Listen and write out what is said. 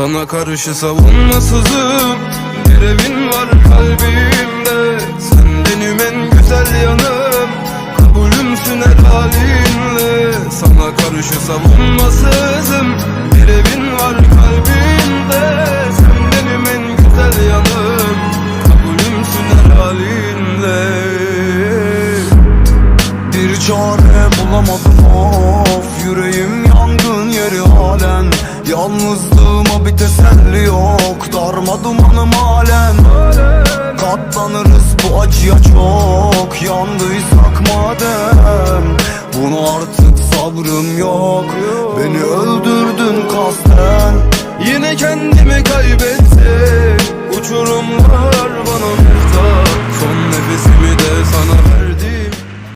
Sana karşı savunmasızım. Bir evin var kalbimde. Sen benim en güzel yanım. Kabulümsün her halinle. Sana karşı savunmasızım. Bir evin var kalbimde. Sen benim en güzel yanım. Kabulümsün her halinle. Bir çare bulamadım of Yüreğim Yalnızlığıma bir teselli yok Darma dumanım halen Katlanırız bu acıya çok. Yandıysak madem Bunu artık sabrım yok. Beni öldürdün kasten. Yine kendimi kaybettim